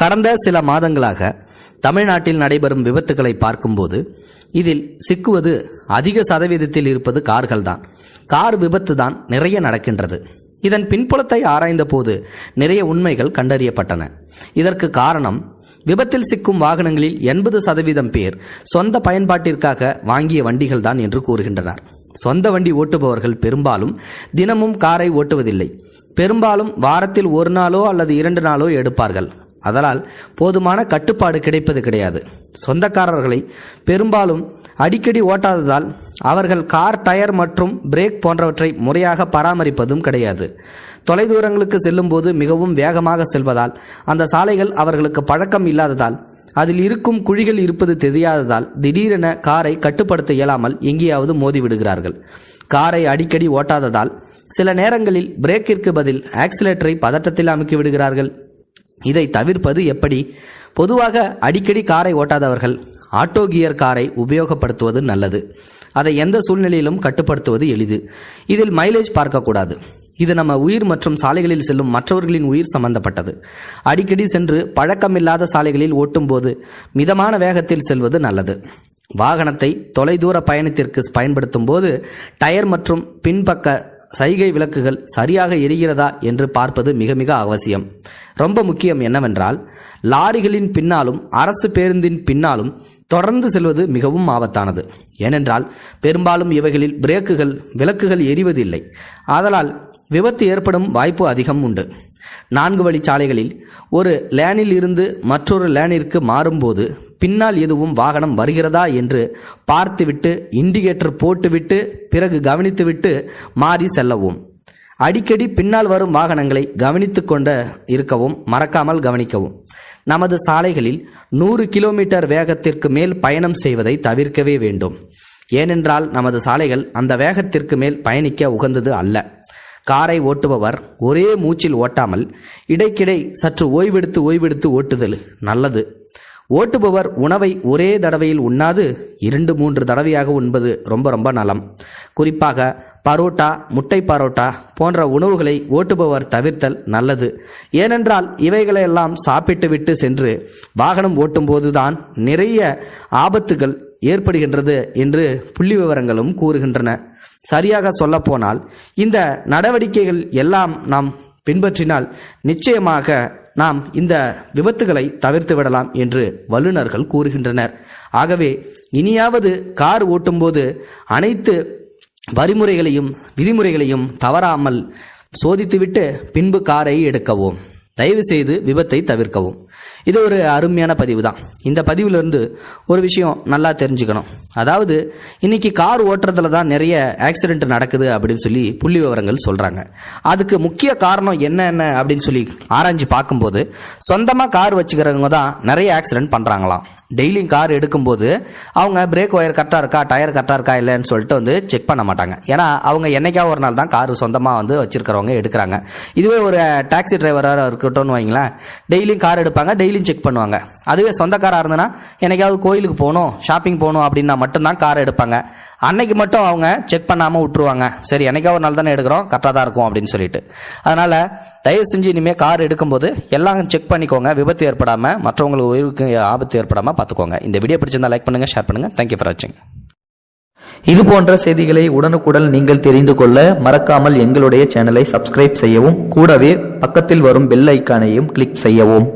கடந்த சில மாதங்களாக தமிழ்நாட்டில் நடைபெறும் விபத்துகளை பார்க்கும்போது இதில் சிக்குவது அதிக சதவீதத்தில் இருப்பது கார்கள்தான் கார் விபத்து தான் நிறைய நடக்கின்றது. இதன் பின்புலத்தை ஆராய்ந்த போது நிறைய உண்மைகள் கண்டறியப்பட்டன. இதற்கு காரணம் விபத்தில் சிக்கும் வாகனங்களில் எண்பது சதவீதம் பேர் சொந்த பயன்பாட்டிற்காக வாங்கிய வண்டிகள் தான் என்று கூறுகின்றனர். சொந்த வண்டி ஓட்டுபவர்கள் பெரும்பாலும் தினமும் காரை ஓட்டுவதில்லை. பெரும்பாலும் வாரத்தில் ஒரு நாளோ அல்லது இரண்டு நாளோ எடுப்பார்கள். அதனால் போதுமான கட்டுப்பாடு கிடைப்பது கிடையாது. சொந்தக்காரர்களை பெரும்பாலும் அடிக்கடி ஓட்டாததால் அவர்கள் கார் டயர் மற்றும் பிரேக் போன்றவற்றை முறையாக பராமரிப்பதும் கிடையாது. தொலைதூரங்களுக்கு செல்லும்போது மிகவும் வேகமாக செல்வதால் அந்த சாலைகள் அவர்களுக்கு பழக்கம் இல்லாததால் அதில் இருக்கும் குழிகள் இருப்பது தெரியாததால் திடீரென காரை கட்டுப்படுத்த இயலாமல் எங்கேயாவது மோதி விடுகிறார்கள் காரை அடிக்கடி ஓட்டாததால் சில நேரங்களில் பிரேக்கிற்கு பதில் ஆக்சிலேட்டரை பதட்டத்தில் அமுக்கி விடுகிறார்கள். இதை தவிர்ப்பது எப்படி? பொதுவாக அடிக்கடி காரை ஓட்டாதவர்கள் ஆட்டோ கியர் காரை உபயோகப்படுத்துவது நல்லது. அதை எந்த சூழ்நிலையிலும் கட்டுப்படுத்துவது எளிது. இதில் மைலேஜ் பார்க்கக்கூடாது. இது நம்ம உயிர் மற்றும் சாலைகளில் செல்லும் மற்றவர்களின் உயிர் சம்பந்தப்பட்டது. அடிக்கடி சென்று பழக்கமில்லாத சாலைகளில் ஓட்டும்போது மிதமான வேகத்தில் செல்வது நல்லது. வாகனத்தை தொலைதூர பயணத்திற்கு பயன்படுத்தும் போது டயர் மற்றும் பின்பக்க சைகை விளக்குகள் சரியாக எரிகிறதா என்று பார்ப்பது மிக மிக அவசியம். ரொம்ப முக்கியம் என்னவென்றால் லாரிகளின் பின்னாலும் அரசு பேருந்தின் பின்னாலும் தொடர்ந்து செல்வது மிகவும் ஆபத்தானது. ஏனென்றால் பெரும்பாலும் இவைகளில் பிரேக்குகள் விளக்குகள் எரிவதில்லை. ஆதலால் விபத்து ஏற்படும் வாய்ப்பு அதிகம் உண்டு. நான்கு வழி சாலைகளில் ஒரு லேனில் இருந்து மற்றொரு லேனிற்கு மாறும்போது பின்னால் எதுவும் வாகனம் வருகிறதா என்று பார்த்துவிட்டு இண்டிகேட்டர் போட்டுவிட்டு பிறகு கவனித்துவிட்டு மாறி செல்லவும். அடிக்கடி பின்னால் வரும் வாகனங்களை கவனித்து கொண்ட இருக்கவும் மறக்காமல் கவனிக்கவும். நமது சாலைகளில் நூறு கிலோமீட்டர் வேகத்திற்கு மேல் பயணம் செய்வதை தவிர்க்கவே வேண்டும். ஏனென்றால் நமது சாலைகள் அந்த வேகத்திற்கு மேல் பயணிக்க உகந்தது அல்ல. காரை ஓட்டுபவர் ஒரே மூச்சில் ஓட்டாமல் இடைக்கிடை சற்று ஓய்வெடுத்து ஓய்வெடுத்து ஓட்டுதல் நல்லது. ஓட்டுபவர் உணவை ஒரே தடவையில் உண்ணாது இரண்டு மூன்று தடவையாக உண்பது ரொம்ப ரொம்ப நலம். குறிப்பாக பரோட்டா முட்டை பரோட்டா போன்ற உணவுகளை ஓட்டுபவர் தவிர்த்தல் நல்லது. ஏனென்றால் இவைகளையெல்லாம் சாப்பிட்டுவிட்டு சென்று வாகனம் ஓட்டும்போதுதான் நிறைய ஆபத்துகள் ஏற்படுகின்றது என்று புள்ளி விவரங்களும் கூறுகின்றன. சரியாக சொல்லப்போனால் இந்த நடவடிக்கைகள் எல்லாம் நாம் பின்பற்றினால் நிச்சயமாக நாம் இந்த விபத்துகளை தவிர்த்து விடலாம் என்று வல்லுநர்கள் கூறுகின்றனர். ஆகவே இனியாவது கார் ஓட்டும்போது அனைத்து வரிமுறைகளையும் விதிமுறைகளையும் தவறாமல் சோதித்துவிட்டு பின்பு காரை எடுக்கவும். தயவு செய்து விபத்தை தவிர்க்கவும். இது ஒரு அருமையான பதிவு தான் இந்த பதிவிலிருந்து ஒரு விஷயம் நல்லா தெரிஞ்சுக்கணும். அதாவது இன்னைக்கு கார் ஓட்டுறதுல தான் நிறைய ஆக்சிடென்ட் நடக்குது அப்படின்னு சொல்லி புள்ளி விவரங்கள் சொல்றாங்க. அதுக்கு முக்கிய காரணம் என்ன என்ன அப்படின்னு சொல்லி ஆராய்ஞ்சு பார்க்கும்போது சொந்தமாக கார் வச்சுக்கிறவங்க தான் நிறைய ஆக்சிடென்ட் பண்றாங்களாம். டெய்லியும் கார் எடுக்கும்போது அவங்க பிரேக் ஒயர் கரெக்டாக இருக்கா டயர் கரெக்டாக இருக்கா இல்லைன்னு சொல்லிட்டு வந்து செக் பண்ண மாட்டாங்க. ஏன்னா அவங்க என்னைக்கா ஒரு நாள் தான் கார் சொந்தமாக வந்து வச்சிருக்கிறவங்க எடுக்கிறாங்க. இதுவே ஒரு டாக்ஸி டிரைவராக இருக்கட்டும்னு வைங்களேன். டெய்லியும் கார் எடுப்பாங்க டெய்லியும் செக் பண்ணுவாங்க. அதுவே சொந்தக்காராக இருந்ததுன்னா என்னைக்காவது கோயிலுக்கு போகணும் ஷாப்பிங் போகணும் அப்படின்னா மட்டும்தான் கார் எடுப்பாங்க. அன்னைக்கு மட்டும் அவங்க செக் பண்ணாமல் விட்டுருவாங்க. சரி என்னைக்கா ஒரு நாள் தானே எடுக்கிறோம் கரெக்டாக தான் இருக்கும் அப்படின்னு சொல்லிட்டு. அதனால் தயவு செஞ்சு இனிமேல் கார் எடுக்கும்போது எல்லாம் செக் பண்ணிக்கோங்க. விபத்து ஏற்படாமல் மற்றவங்களுக்கு உயிருக்கு ஆபத்து ஏற்படாமல் பார்த்துக்கோங்க. இந்த வீடியோ பிடிச்சிருந்தா லைக் பண்ணுங்க ஷேர் பண்ணுங்கள் தேங்க்யூ ஃபார் வாட்சிங் இது போன்ற செய்திகளை உடனுக்குடன் நீங்கள் தெரிந்து கொள்ள மறக்காமல் எங்களுடைய சேனலை சப்ஸ்கிரைப் செய்யவும் கூடவே பக்கத்தில் வரும் பெல் ஐக்கானையும் கிளிக் செய்யவும்.